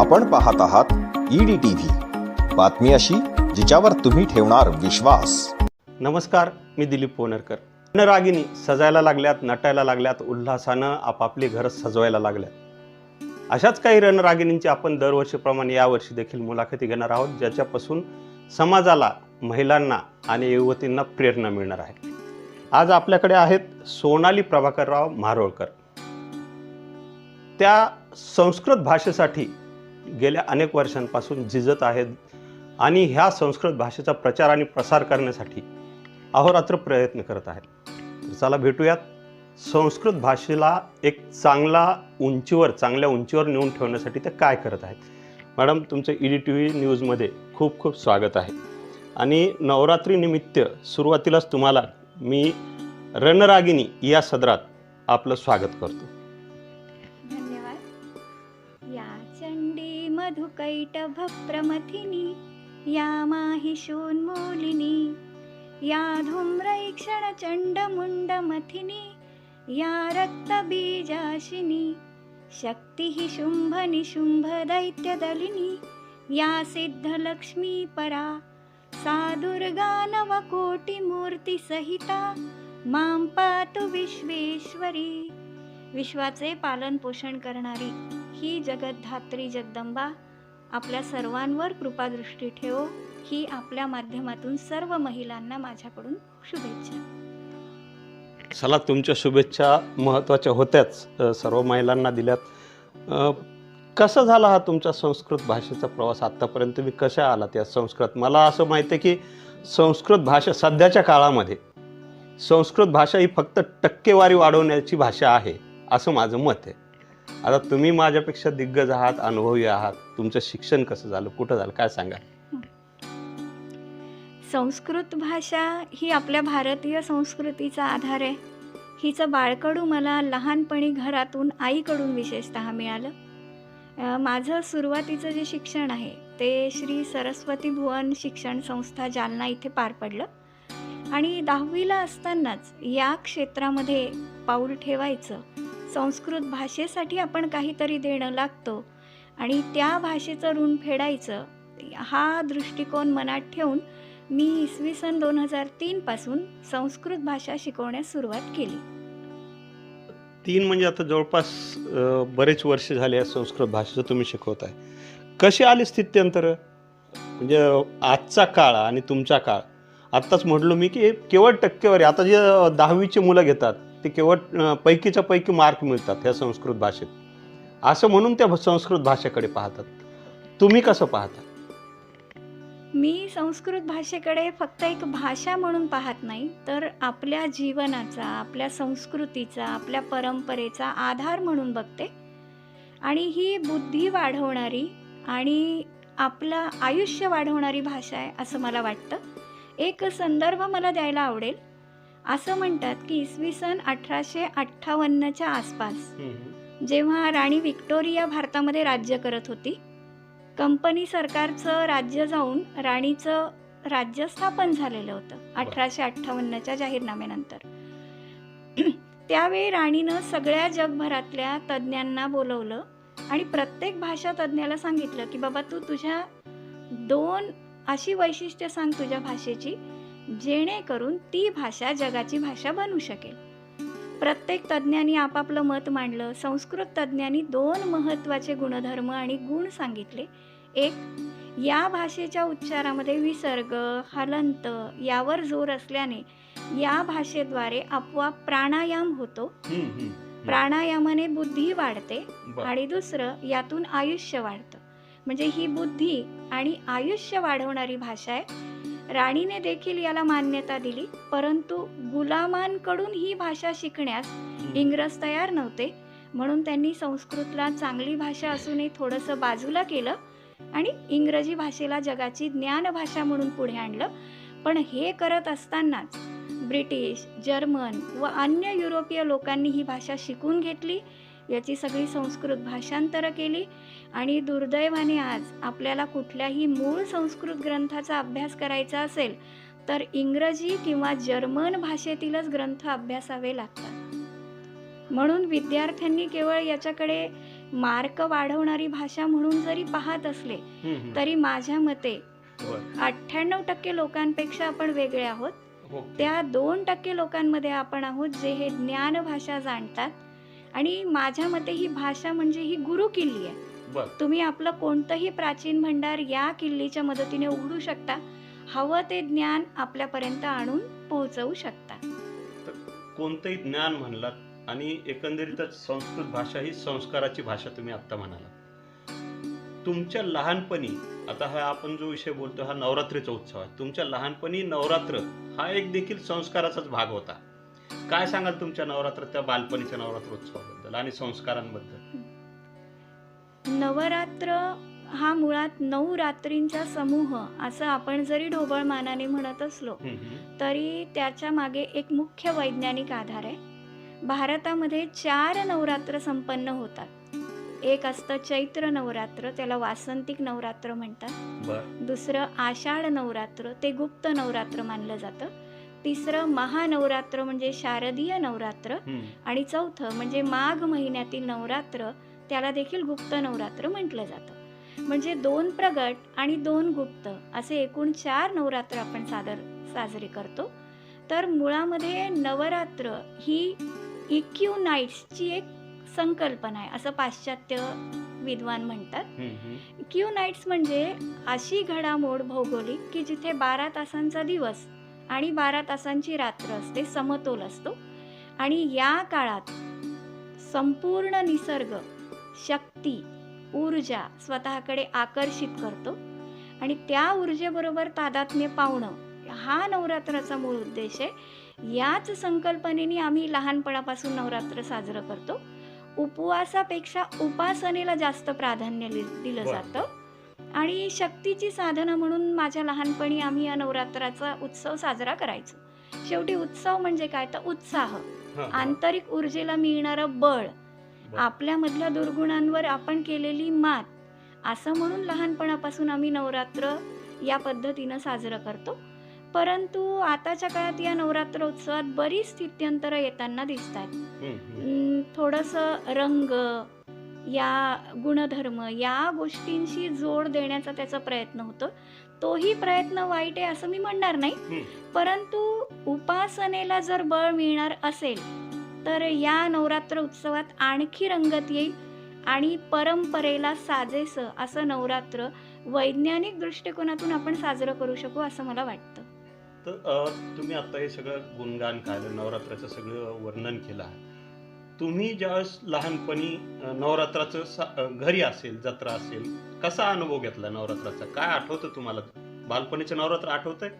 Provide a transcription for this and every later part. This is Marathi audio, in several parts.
आपण पाहत आहात ईडी टीव्ही बातमी अशी जिच्यावर तुम्ही ठेवणार विश्वास. नमस्कार मी दिलीप पोनरकर. रणरागिणी सजायला लागल्यात नटायला लागल्यात उल्हासानं आपापली घरं सजवायला लागल्यात. अशाच काही रणरागिणींची आपण दरवर्षीप्रमाणे यावर्षी देखील मुलाखती घेणार आहोत ज्याच्यापासून समाजाला महिलांना आणि युवतींना प्रेरणा मिळणार आहे. आज आपल्याकडे आहेत सोनाली प्रभाकरराव मारोळकर त्या संस्कृत भाषेसाठी गेल्या अनेक वर्षांपासून झिजत आहेत आणि ह्या संस्कृत भाषेचा प्रचार आणि प्रसार करण्यासाठी अहोरात्र प्रयत्न करत आहेत. तर चला भेटूयात. संस्कृत भाषेला एक चांगला उंचीवर चांगल्या उंचीवर नेऊन ठेवण्यासाठी ते काय करत आहेत. मॅडम तुमचं ई डी टी व्ही न्यूजमध्ये खूप खूप स्वागत आहे. आणि नवरात्रीनिमित्त सुरुवातीलाच तुम्हाला मी रणरागिणी या सदरात आपलं स्वागत करतो. कैटभप्रमथिनी या माहिषोन्मूलिनी या धूम्रैक्षणचण्डमुण्डमथिनी या रक्तबीजाशिनी शक्तिः शुम्भनिशुम्भदैत्यदलिनी दैत्यदलिनी या सिद्धलक्ष्मी परा सा दुर्गा नवकोटिमूर्तिसहिता मां पातु विश्वेश्वरी। विश्वाचे पालन पोषण करणारी ही जगद्धात्री जगदंबा आपल्या सर्वांवर कृपादृष्टी ठेव. ही आपल्या माध्यमातून सर्व महिलांना माझ्याकडून शुभेच्छा. चला तुमच्या शुभेच्छा महत्त्वाच्या होत्याच सर्व महिलांना दिल्यात. कसं कसा झाला हा तुमचा संस्कृत भाषेचा प्रवास आत्तापर्यंत? तुम्ही कशा आलात या संस्कृत? मला असं माहिती आहे की संस्कृत भाषा सध्याच्या काळामध्ये संस्कृत भाषा ही फक्त टक्केवारी वाढवण्याची भाषा आहे असं माझं मत आहे. आता तुम्ही माझ्यापेक्षा दिग्गज आहात अनुभवी आहात. तुमचं शिक्षण कसं झालं? कुठं झालं? काय सांगा? संस्कृत भाषा ही आपल्या भारतीय संस्कृतीचा आधार आहे. हिचं बाळकडू मला लहानपणी घरातून आईकडून विशेषतः मिळालं. माझं सुरुवातीचं जे शिक्षण आहे ते श्री सरस्वती भुवन शिक्षण संस्था जालना इथे पार पडलं. आणि दहावीला असतानाच या क्षेत्रामध्ये पाऊल ठेवायचं संस्कृत भाषेसाठी आपण काहीतरी देणं लागतो. आणि त्या भाषेचं ऋण फेडायचं हा दृष्टिकोन मनात ठेवून मी इसवी सन दोन हजार तीनपासून संस्कृत भाषा शिकवण्यास सुरुवात केली. तीन म्हणजे आता जवळपास बरेच वर्ष झाले या संस्कृत भाषेचं तुम्ही शिकवत आहे. कशी आली स्थित्यंतर म्हणजे आजचा काळ आणि तुमचा काळ. आत्ताच म्हटलो मी की केवळ टक्केवारी. आता जे दहावीची मुलं घेतात ते केवळ पैकीच्या पैकी मार्क मिळतात ह्या संस्कृत भाषेत. असं म्हणून त्या संस्कृत भाषेकडे पाहतात. तुम्ही कसं पाहता? मी संस्कृत भाषेकडे फक्त एक भाषा म्हणून पाहत नाही तर आपल्या जीवनाचा आपल्या संस्कृतीचा आपल्या परंपरेचा आधार म्हणून बघते. आणि ही बुद्धी वाढवणारी आणि आपलं आयुष्य वाढवणारी भाषा आहे असं मला वाटतं. एक संदर्भ मला द्यायला आवडेल. असं म्हणतात की इसवी सन अठराशे अठ्ठावन्नच्या आसपास जेव्हा राणी विक्टोरिया भारतामध्ये राज्य करत होती कंपनी सरकारचं राज्य जाऊन राणीचं राज्य स्थापन झालेलं होतं अठराशे अठ्ठावन्नच्या जाहीरनाम्यानंतर. त्यावेळी राणीनं सगळ्या जगभरातल्या तज्ज्ञांना बोलवलं आणि प्रत्येक भाषा तज्ज्ञाला सांगितलं की बाबा तू तुझ्या दोन अशी वैशिष्ट्य सांग तुझ्या भाषेची जेणेकरून ती भाषा जगाची भाषा बनू शकेल. प्रत्येक तज्ज्ञांनी आपापलं मत मांडलं संस्कृत तज्ज्ञांनी दोन महत्त्वाचे गुणधर्म आणि गुण सांगितले. एक या भाषेच्या उच्चारामध्ये विसर्ग हलंत यावर जोर असल्याने या भाषेद्वारे आपोआप प्राणायाम होतो. प्राणायामाने बुद्धी वाढते आणि दुसरं यातून आयुष्य वाढतं. म्हणजे ही बुद्धी आणि आयुष्य वाढवणारी भाषा आहे. राणीने देखील याला मान्यता दिली परंतु गुलामांकडून ही भाषा शिकण्यास इंग्रज तयार नव्हते. म्हणून त्यांनी संस्कृतला चांगली भाषा असूनही थोडंसं बाजूला केलं आणि इंग्रजी भाषेला जगाची ज्ञानभाषा म्हणून पुढे आणलं. पण हे करत असतानाच ब्रिटिश जर्मन व अन्य युरोपीय लोकांनी ही भाषा शिकून घेतली. याची सगळी संस्कृत भाषांतरं केली. आणि दुर्दैवाने आज आपल्याला कुठल्याही मूळ संस्कृत ग्रंथाचा अभ्यास करायचा असेल तर इंग्रजी किंवा जर्मन भाषेतीलच ग्रंथ अभ्यासावे लागतात म्हणून विद्यार्थ्यांनी केवळ याच्याकडे मार्क वाढवणारी भाषा म्हणून जरी पाहत असले. तरी माझ्या मते. अठ्ठ्याण्णव टक्के लोकांपेक्षा आपण वेगळे आहोत ओके. त्या दोन टक्के लोकांमध्ये आपण आहोत जे हे ज्ञान भाषा जाणतात आणि माझ्या मते ही भाषा म्हणजे ही गुरु किल्ली आहे. तुम्ही आपलं कोणतंही प्राचीन भंडार या किल्लीच्या मदतीने उघडू शकता. हवं ते ज्ञान आपल्यापर्यंत आणून पोहोचवू शकता. कोणतंही ज्ञान म्हणलात आणि एकंदरीतच संस्कृत भाषा ही संस्काराची भाषा तुम्ही आत्ता म्हणाला तुमच्या लहानपणी आता हा आपण जो विषय बोलतो हा नवरात्रीचा उत्सव आहे. तुमच्या लहानपणी नवरात्र हा एक देखील संस्काराचाच भाग होता. काय सांगाल तुमच्या नवरात्र त्या बालपणीच्या नवरात्र उत्सवाबद्दल आणि संस्कारांबद्दल? नवरात्र हा मुळात नऊ रात्रींचा समूह असं आपण जरी ढोबळ मानाने म्हणत असलो. तरी त्याच्यामागे एक मुख्य वैज्ञानिक आधार आहे. भारतामध्ये चार नवरात्र संपन्न होतात. एक असतं चैत्र नवरात्र त्याला वासंतिक नवरात्र म्हणतात. दुसरं आषाढ नवरात्र ते गुप्त नवरात्र मानलं जातं. तिसरं महानवरात्र म्हणजे शारदीय नवरात्र. आणि चौथं म्हणजे माघ महिन्यातील नवरात्र त्याला देखील गुप्त नवरात्र म्हटलं जातं. म्हणजे दोन प्रगट आणि दोन गुप्त असे एकूण चार नवरात्र आपण सादर साजरे करतो. तर मुळामध्ये नवरात्र ही इक्यू नाईट्सची एक संकल्पना आहे असं पाश्चात्य विद्वान म्हणतात. क्यू नाईट्स म्हणजे अशी घडामोड भौगोलिक की जिथे बारा तासांचा दिवस आणि बारा तासांची रात्र असते समतोल असतो. आणि या काळात संपूर्ण निसर्ग शक्ती ऊर्जा स्वतःकडे आकर्षित करतो. आणि त्या ऊर्जेबरोबर तादात्म्य पावणं हा नवरात्राचा मूळ उद्देश आहे. याच संकल्पनेने आम्ही लहानपणापासून नवरात्र साजरं करतो. उपवासापेक्षा उपासनेला जास्त प्राधान्य दिलं. जातं. आणि शक्तीची साधना म्हणून माझ्या लहानपणी आम्ही या नवरात्राचा उत्सव साजरा करायचो. शेवटी उत्सव म्हणजे काय? तर उत्साह. आंतरिक ऊर्जेला मिळणारं बळ. आपल्यामधल्या दुर्गुणांवर आपण केलेली मात असं म्हणून लहानपणापासून आम्ही नवरात्र या पद्धतीनं साजरं करतो. परंतु आताच्या काळात या नवरात्र उत्सवात बरीच स्थित्यंतरं येताना दिसत आहेत. थोडंसं रंग या गुणधर्म या गोष्टींशी जोड देण्याचा त्याचा प्रयत्न होतो. तोही प्रयत्न वाईट आहे असं मी म्हणणार नाही. परंतु उपासनेला जर बळ मिळणार असेल तर या नवरात्र उत्सवात आणखी रंगत येईल आणि परंपरेला साजेसं असं नवरात्र वैज्ञानिक दृष्टिकोनातून आपण साजरं करू शकू असं मला वाटतं. तर तुम्ही आता हे सगळं गुणगान खायलं नवरात्राचं सगळं वर्णन केलं आहे. तुम्ही ज्यावेळेस लहानपणी नवरात्राचं घरी असेल जत्रा असेल कसा अनुभव घेतला नवरात्राचा? काय आठवतं तुम्हाला? बालपणीचं नवरात्र आठवतंय?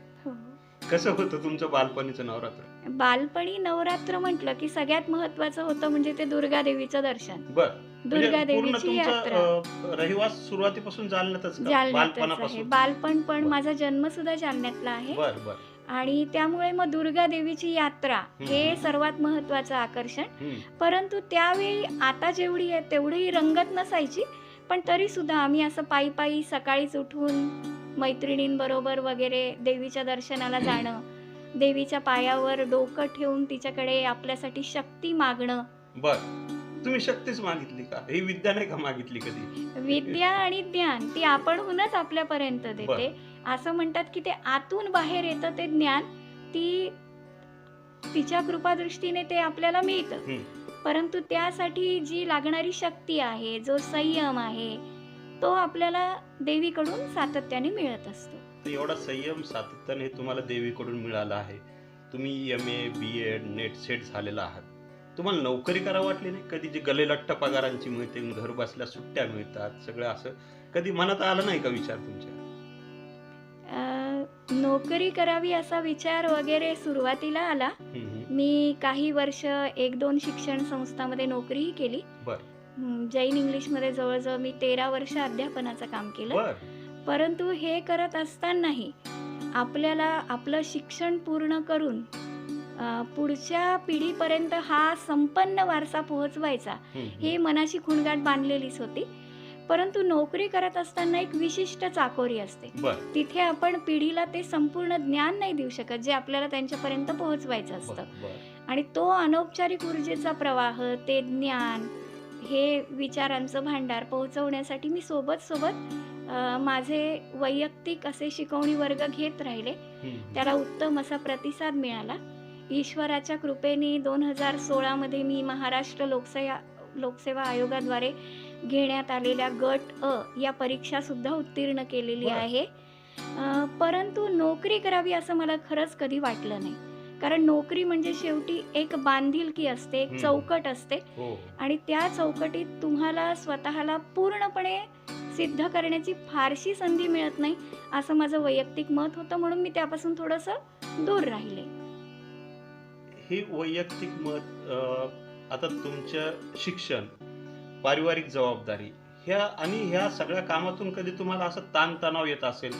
कसं होतं तुमचं बालपणीचं नवरात्र? बालपणी नवरात्र म्हटलं की सगळ्यात महत्वाचं होतं म्हणजे ते दुर्गा देवीचं दर्शन. बर. म्हणजे दुर्गा पूर्ण देवीची तुमचं यात्रा. अ, रहिवास सुरुवातीपासून जालन्यातच का? जालन्यातच आहे. बालपणापासून? बालपण पण बरं. माझा जन्म सुद्धा जालन्यातला आहे. बर बर. आणि त्यामुळे मग दुर्गा देवीची यात्रा हे. सर्वात महत्वाचं आकर्षण. हम्म. परंतु त्यावेळी आता जेवढी आहे तेवढी रंगत नसायची पण तरी सुद्धा आम्ही असं पायी पायी सकाळीच उठून मैत्रिणींबरोबर वगैरे देवीच्या दर्शनाला जाणं देवीच्या पायावर डोकं ठेवून तिच्याकडे आपल्यासाठी शक्ती मागणं. बर. तुम्ही शक्तीच मागितली का? ही विद्या नाही का मागितली कधी? विद्या आणि ज्ञान ती आपणहूनच आपल्यापर्यंत देते. असं म्हणतात की ते आतून बाहेर येतं ते ज्ञान ती तिच्या कृपादृष्टीने ते आपल्याला मिळतं. परंतु त्यासाठी जी लागणारी शक्ती आहे जो संयम आहे तो आपल्याला देवीकडून सातत्याने मिळत असतो. एवढा संयम सातत्याने तुम्हाला देवीकडून मिळाला आहे. तुम्ही M A B Ed NET SET झालेला आहात. तुम्हाला नोकरी करा वाटली नाही? कधी जी गलेलट्ट पगारांची मिळते घर बसल्या सुट्ट्या मिळतात सगळं असं कधी मनात आलं नाही का विचार तुमच्या? नोकरी करावी असा विचार वगैरे सुरुवातीला आला. मी काही वर्ष एक दोन शिक्षण संस्थांमध्ये नोकरीही केली. बरं. जैन इंग्लिशमध्ये जवळजवळ मी तेरा वर्ष अध्यापनाचं काम केलं. परंतु हे करत असतानाही आपल्याला आपलं शिक्षण पूर्ण करून पुढच्या पिढीपर्यंत हा संपन्न वारसा पोहोचवायचा हे मनाशी खुणगाठ बांधलेलीच होती. परंतु नोकरी करत असताना एक विशिष्ट चाकोरी असते. तिथे आपण पिढीला ते संपूर्ण ज्ञान नाही देऊ शकत जे आपल्याला त्यांच्यापर्यंत पोहोचवायचं असतं. आणि तो अनौपचारिक ऊर्जेचा प्रवाह ते ज्ञान हे विचारांचं भांडार पोहोचवण्यासाठी मी सोबत सोबत माझे वैयक्तिक असे शिकवणी वर्ग घेत राहिले. त्याला उत्तम असा प्रतिसाद मिळाला. ईश्वराच्या कृपेने दोन हजार सोळामध्ये मी महाराष्ट्र लोकसेवा लोकसेवा आयोगाद्वारे घेण्यात आलेल्या गट अ या परीक्षासुद्धा उत्तीर्ण केलेली. आहे. परंतु नोकरी करावी असं मला खरंच कधी वाटलं नाही. कारण नोकरी म्हणजे शेवटी एक बांधिलकी असते एक. चौकट असते. हो. आणि त्या चौकटीत तुम्हाला स्वतःला पूर्णपणे सिद्ध करण्याची फारशी संधी मिळत नाही असं माझं वैयक्तिक मत होतं म्हणून मी त्यापासून थोडंसं दूर राहिले. हे वैयक्तिक मत आता तुमचं शिक्षण पारिवारिक जबाबदारी ह्या आणि ह्या सगळ्या कामातून कधी तुम्हाला असं ताणतणाव येत असेल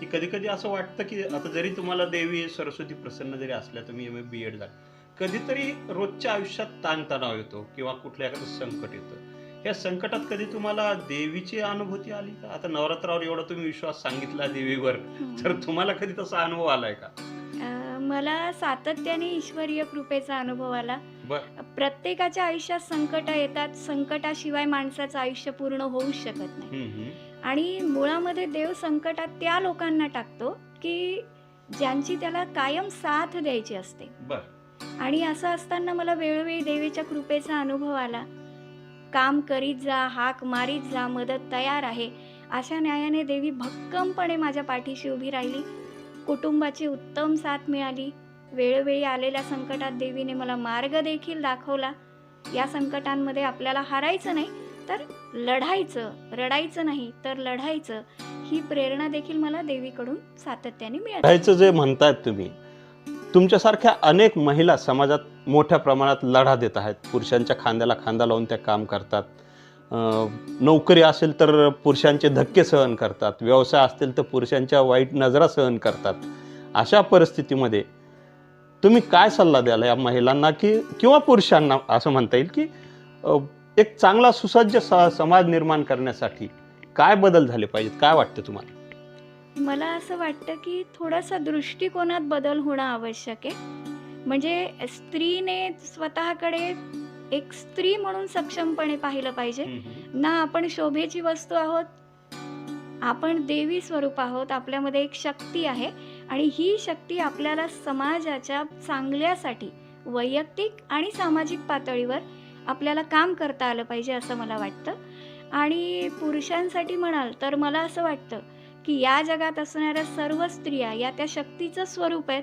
की कधी कधी असं वाटतं की आता जरी तुम्हाला देवी सरस्वती प्रसन्न जरी असल्या तुम्ही एम ए बी एड झालं कधीतरी रोजच्या आयुष्यात ताणतणाव येतो किंवा कुठलं एखादं संकट येतं. या संकटात कधी तुम्हाला देवीची अनुभूती आली का? आता नवरात्रावर एवढा तुम्ही विश्वास सांगितला देवीवर तर तुम्हाला कधी तसा अनुभव आलाय का? मला सातत्याने ईश्वरीय कृपेचा अनुभव आला. प्रत्येकाच्या आयुष्यात संकट येतात. संकटाशिवाय माणसाचं आयुष्य पूर्ण होऊच शकत नाही. आणि मुळामध्ये देव संकटात त्या लोकांना टाकतो की ज्यांची त्याला कायम साथ द्यायची असते. आणि असं असताना मला वेळोवेळी देवीच्या कृपेचा अनुभव आला. काम करीत जा हाक मारीत जा मदत तयार आहे अशा न्यायाने देवी भक्कमपणे माझ्या पाठीशी उभी राहिली. कुटुंबाची उत्तम साथ मिळाली. वेळोवेळी आलेल्या संकटात देवीने मला मार्ग देखील दाखवला. या संकटांमध्ये आपल्याला हारायचं नाही तर लढायचं. रडायचं नाही तर लढायचं. ही प्रेरणा देखील मला देवीकडून सातत्याने मिळायचं जे म्हणतायत तुम्ही तुमच्यासारख्या अनेक महिला समाजात मोठ्या प्रमाणात लढा देत आहेत. पुरुषांच्या खांद्याला खांदा लावून त्या काम करतात. नोकरी असेल तर पुरुषांचे धक्के सहन करतात. व्यवसाय असतील तर पुरुषांच्या वाईट नजरा सहन करतात. अशा परिस्थितीमध्ये तुम्ही काय सल्ला द्याल या महिलांना की किंवा पुरुषांना? असं म्हणता येईल की एक चांगला सुसज्ज स- समाज निर्माण करण्यासाठी काय बदल झाले पाहिजेत? काय वाटतं तुम्हाला? मला असं वाटतं की थोडासा दृष्टिकोनात बदल होणं आवश्यक आहे. म्हणजे स्त्रीने स्वतःकडे एक स्त्री म्हणून सक्षमपणे पाहिलं पाहिजे. ना आपण शोभेची वस्तू आहोत आपण देवी स्वरूप आहोत आपल्यामध्ये एक शक्ती आहे आणि ही शक्ती आपल्याला समाजाच्या चांगल्यासाठी वैयक्तिक आणि सामाजिक पातळीवर आपल्याला काम करता आलं पाहिजे असं मला वाटतं. आणि पुरुषांसाठी म्हणाल तर मला असं वाटतं की या जगात असणाऱ्या सर्व स्त्रिया या त्या शक्तीचं स्वरूप आहेत.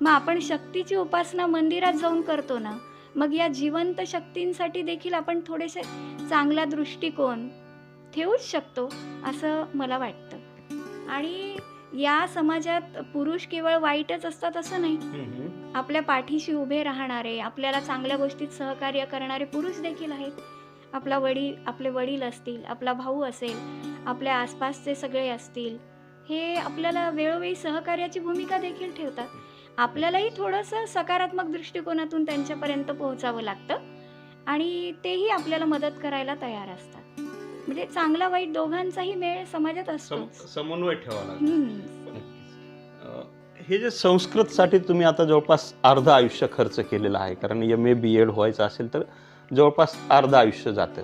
मग आपण शक्तीची उपासना मंदिरात जाऊन करतो ना मग या जिवंत शक्तींसाठी देखील आपण थोडेसे चांगला दृष्टिकोन ठेवूच शकतो असं मला वाटतं. आणि या समाजात पुरुष केवळ वाईटच असतात असं नाही. आपल्या पाठीशी उभे राहणारे आपल्याला चांगल्या गोष्टीत सहकार्य करणारे पुरुष देखील आहेत. आपला वडील आपले वडील असतील आपला भाऊ असेल आपल्या आसपासचे सगळे असतील हे आपल्याला वेळोवेळी सहकार्याची भूमिका देखील ठेवतात. आपल्यालाही थोडंसं सकारात्मक दृष्टिकोनातून त्यांच्यापर्यंत पोहोचावं लागतं आणि तेही आपल्याला मदत करायला तयार असतात. म्हणजे चांगला वाईट दोघांचाही मेळ समाजात असतो सम- समन्वय ठेवावा. अं, हे जे संस्कृतसाठी तुम्ही आता जवळपास अर्ध आयुष्य खर्च केलेलं आहे कारण एम ए बी एड व्हायचं असेल तर जवळपास अर्ध आयुष्य जातं.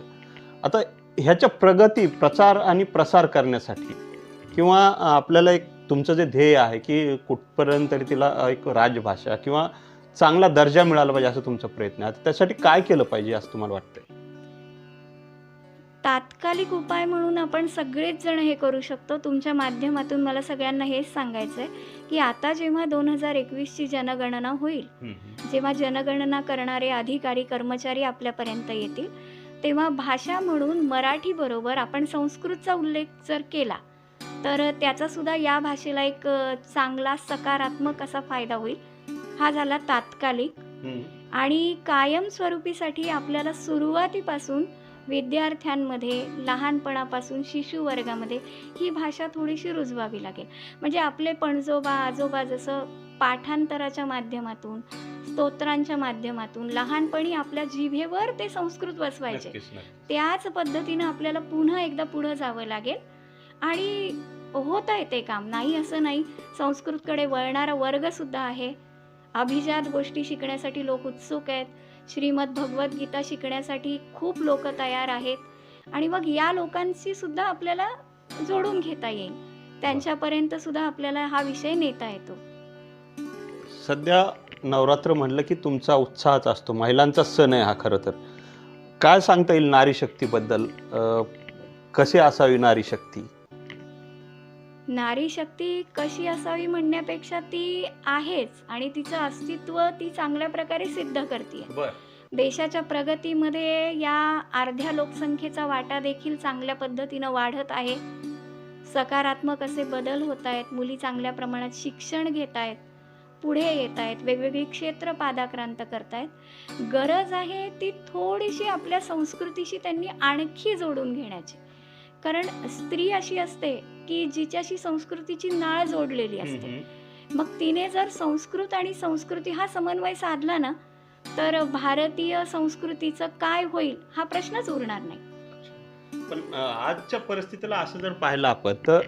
आता ह्याच्या प्रगती प्रचार आणि प्रसार करण्यासाठी किंवा आपल्याला एक तुमचं जे ध्येय आहे की कुठपर्यंत तरी तिला एक राजभाषा किंवा चांगला दर्जा मिळाला पाहिजे असं तुमचा प्रयत्न आहे. आता त्यासाठी काय केलं पाहिजे असं तुम्हाला वाटतंय? तात्कालिक उपाय म्हणून आपण सगळेच जण हे करू शकतो. तुमच्या माध्यमातून मला सगळ्यांना हेच सांगायचं आहे की आता जेव्हा दोन हजार एकवीसची जनगणना होईल जेव्हा जनगणना करणारे अधिकारी कर्मचारी आपल्यापर्यंत येतील तेव्हा भाषा म्हणून मराठीबरोबर आपण संस्कृतचा उल्लेख जर केला तर त्याचा सुद्धा या भाषेला एक चांगला सकारात्मक असा फायदा होईल. हा झाला तात्कालिक. आणि कायमस्वरूपीसाठी आपल्याला सुरुवातीपासून विद्यार्थ्यांमध्ये लहानपणापासून शिशु वर्गामध्ये ही भाषा थोडीशी रुजवावी लागेल. म्हणजे आपले पणजोबा आजोबा जसं पाठांतराच्या माध्यमातून स्तोत्रांच्या माध्यमातून लहानपणी आपल्या जिभेवर ते संस्कृत बसवायचे. त्याच पद्धतीनं आपल्याला पुन्हा एकदा पुढं जावं लागेल. आणि होत आहे ते काम. नाही असं नाही. संस्कृतकडे वळणारा वर्गसुद्धा आहे. अभिजात गोष्टी शिकण्यासाठी लोक उत्सुक आहेत. श्रीमद भगवद्गीता शिकण्यासाठी खूप लोक तयार आहेत. आणि मग या लोकांशी सुद्धा आपल्याला जोडून घेता येईल. त्यांच्यापर्यंत सुद्धा आपल्याला हा विषय नेता येतो. सध्या नवरात्र म्हणलं की तुमचा उत्साहच असतो. महिलांचा सण आहे हा खरं तर. काय सांगता येईल नारी शक्तीबद्दल? कसे असावी नारी शक्ती? नारी शक्ती कशी असावी म्हणण्यापेक्षा ती आहेच आणि तिचं अस्तित्व ती चांगल्या प्रकारे सिद्ध करते देशाच्या प्रगतीमध्ये या अर्ध्या लोकसंख्येचा वाटा देखील चांगल्या पद्धतीनं वाढत आहे. सकारात्मक असे बदल होत आहेत मुली चांगल्या प्रमाणात शिक्षण घेत आहेत पुढे येत आहेत वेगवेगळी क्षेत्र पादाक्रांत करतायत. गरज आहे ती थोडीशी आपल्या संस्कृतीशी त्यांनी आणखी जोडून घेण्याची. कारण स्त्री अशी असते की जिच्याशी संस्कृतीची नाळ जोडलेली असते. मग तिने जर संस्कृत आणि संस्कृती हा समन्वय साधला ना तर भारतीय संस्कृतीचं काय होईल हा प्रश्नच उरणार नाही. पण आजच्या परिस्थितीला असं जर पाहिलं आपण तर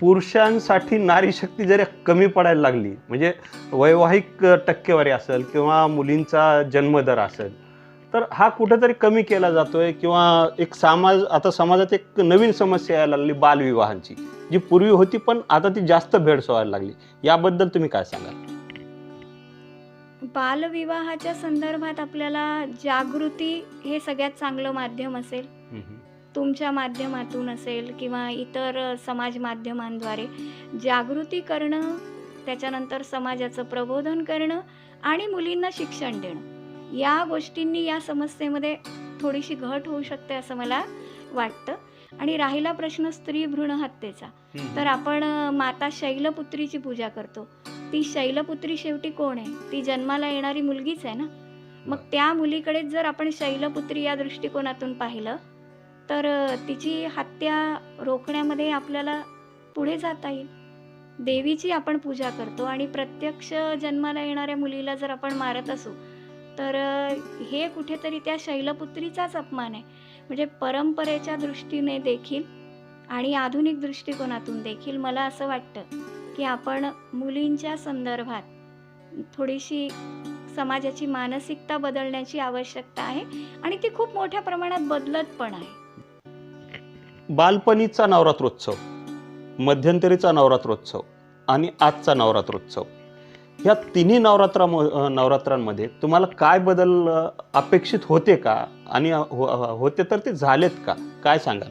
पुरुषांसाठी नारी शक्ती जरी कमी पडायला लागली म्हणजे वैवाहिक टक्केवारी असेल किंवा मुलींचा जन्मदर असेल तर हा कुठेतरी कमी केला जातोय किंवा एक समाज आता समाजात एक नवीन समस्या यायला लागली बालविवाहांची जी पूर्वी होती पण आता ती जास्त भेडसवायला लागली. याबद्दल तुम्ही काय सांगाल? बालविवाहाच्या संदर्भात आपल्याला जागृती हे सगळ्यात चांगलं माध्यम असेल. तुमच्या माध्यमातून असेल किंवा इतर समाज माध्यमांद्वारे. जागृती करणं त्याच्यानंतर समाजाचं प्रबोधन करणं आणि मुलींना शिक्षण देणं. या गोष्टींनी या समस्येमध्ये थोडीशी घट होऊ शकते असं मला वाटतं. आणि राहिला प्रश्न स्त्री भ्रूण हत्येचा. तर आपण माता शैलपुत्रीची पूजा करतो. ती शैलपुत्री शेवटी कोण आहे? ती जन्माला येणारी मुलगीच आहे ना? मग त्या मुलीकडे जर आपण शैलपुत्री या दृष्टिकोनातून पाहिलं तर तिची हत्या रोखण्यामध्ये आपल्याला पुढे जाता येईल. देवीची आपण पूजा करतो आणि प्रत्यक्ष जन्माला येणाऱ्या मुलीला जर आपण मारत असू तर हे कुठेतरी त्या शैलपुत्रीचाच अपमान आहे. म्हणजे परंपरेच्या दृष्टीने देखील आणि आधुनिक दृष्टिकोनातून देखील मला असं वाटतं की आपण मुलींच्या संदर्भात थोडीशी समाजाची मानसिकता बदलण्याची आवश्यकता आहे आणि ती खूप मोठ्या प्रमाणात बदलत पण आहे. बालपणीचा नवरात्रोत्सव मध्यंतरीचा नवरात्रोत्सव आणि आजचा नवरात्रोत्सव. ह्या तिन्ही नवरात्रा नवरात्रांमध्ये तुम्हाला काय बदल अपेक्षित होते का? आणि हो- होते तर ते झालेत का? काय सांगाल?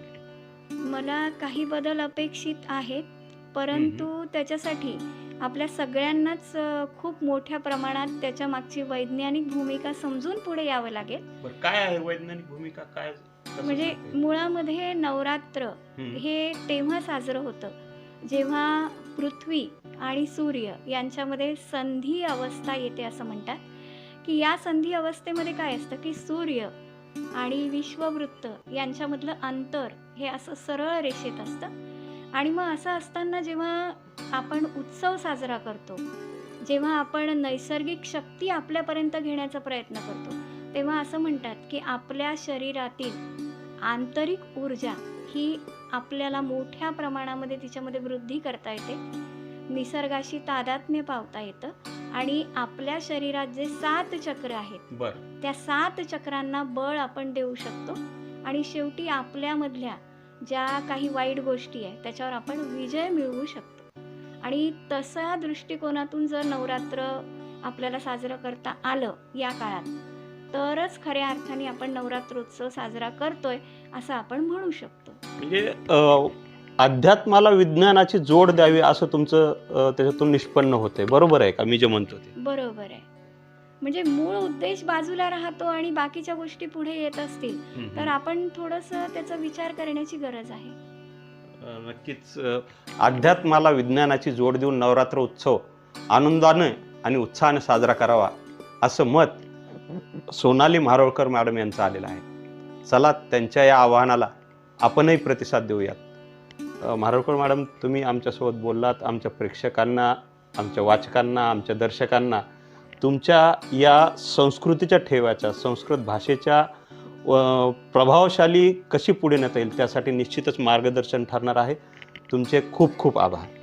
मला काही बदल अपेक्षित आहेत परंतु त्याच्यासाठी आपल्या सगळ्यांनाच खूप मोठ्या प्रमाणात त्याच्या मागची वैज्ञानिक भूमिका समजून पुढे यावं लागेल. काय आहे वैज्ञानिक भूमिका? काय म्हणजे मुळामध्ये नवरात्र हे तेव्हा साजरं होतं जेव्हा पृथ्वी आणि सूर्य यांच्यामध्ये संधी अवस्था येते असं म्हणतात. की या संधी अवस्थेमध्ये काय असतं की सूर्य आणि विश्ववृत्त यांच्यामधलं अंतर हे असं सरळ रेषेत असतं. आणि मग असं असताना जेव्हा आपण उत्सव साजरा करतो जेव्हा आपण नैसर्गिक शक्ती आपल्यापर्यंत घेण्याचा प्रयत्न करतो तेव्हा असं म्हणतात की आपल्या शरीरातील आंतरिक ऊर्जा ही आपल्याला मोठ्या प्रमाणामध्ये तिच्यामध्ये वृद्धी करता येते. निसर्गाशी तादात्म्य पावता येतं आणि आपल्या शरीरात जे सात चक्र आहेत बर. त्या सात चक्रांना बळ आपण देऊ शकतो आणि शेवटी आपल्यामधल्या ज्या काही वाईट गोष्टी आहेत त्याच्यावर आपण विजय मिळवू शकतो. आणि तसा दृष्टिकोनातून जर नवरात्र आपल्याला साजरं करता आलं या काळात तरच खऱ्या अर्थाने आपण नवरात्रोत्सव साजरा करतोय असं आपण म्हणू शकतो. म्हणजे अध्यात्माला विज्ञानाची जोड द्यावी असं तुमचं त्याच्यातून निष्पन्न होतंय. बरोबर आहे का? मी जे म्हणतो ते. बरोबर आहे. म्हणजे मूळ उद्देश बाजूला राहतो आणि बाकीच्या गोष्टी पुढे येत असतील तर आपण थोडंसं त्याचा विचार करण्याची गरज आहे. नक्कीच अध्यात्माला विज्ञानाची जोड देऊन नवरात्र उत्सव आनंदाने आणि उत्साहाने साजरा करावा असं मत सोनाली मारोळकर मॅडम यांचं आलेलं आहे. चला त्यांच्या या आवाहनाला आपणही प्रतिसाद देऊयात. महाराळकर मॅडम तुम्ही आमच्यासोबत बोललात आमच्या प्रेक्षकांना आमच्या वाचकांना आमच्या दर्शकांना. तुमच्या या संस्कृतीच्या ठेवाच्या संस्कृत भाषेच्या प्रभावशाली कशी पुढे नेता येईल त्यासाठी निश्चितच मार्गदर्शन ठरणार आहे. तुमचे खूप खूप आभार.